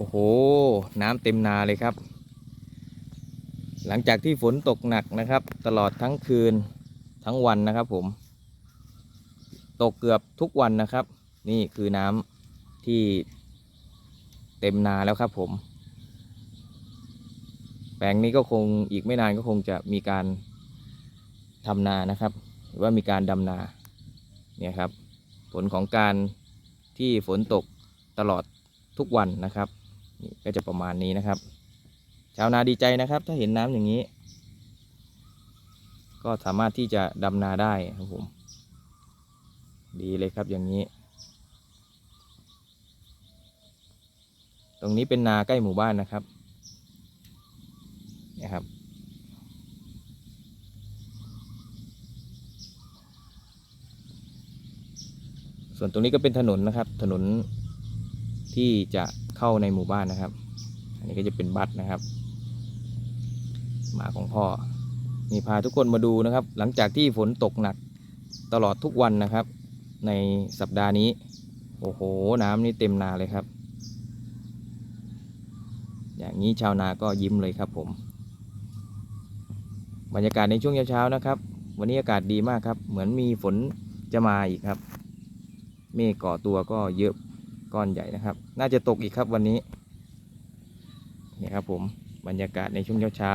โอ้โห น้ำเต็มนาเลยครับ หลังจากที่ฝนตกหนักนะครับ ตลอดทั้งคืนทั้งวันนะครับผม ตกเกือบทุกวันนะครับ นี่คือน้ำที่เต็มนาแล้วครับผม แปลงนี้ก็คงอีกไม่นานก็คงจะมีการทำนานะครับ หรือว่ามีการดำนาเนี่ยครับ ผลของการที่ฝนตกตลอดทุกวันนะครับ นี่ก็จะประมาณนี้นะครับ ชาวนาดีใจนะครับ ถ้าเห็นน้ำอย่างนี้ ก็สามารถที่จะดำนาได้ครับผม ดีเลยครับอย่างนี้ ตรงนี้เป็นนาใกล้หมู่บ้านนะครับนี่ยครับส่วนตรงนี้ก็เป็นถนนนะครับ ถนนที่จะ เข้าในหมู่บ้านนะครับ อันนี้ก็จะเป็นบัสนะครับ หมาของพ่อนี่พาทุกคนมาดูนะครับ หลังจากที่ฝนตกหนักตลอดทุกวันนะครับ ในสัปดาห์นี้ โอ้โห น้ำนี่เต็มนาเลยครับ อย่างนี้ชาวนาก็ยิ้มเลยครับผม บรรยากาศในช่วงเช้าๆนะครับ วันนี้อากาศดีมากครับ เหมือนมีฝนจะมาอีกครับ เมฆก่อตัวก็เยอะ ก้อนใหญ่นะครับ น่าจะตกอีกครับวันนี้เนี่ยครับผมบรรยากาศในช่วงเช้าเช้า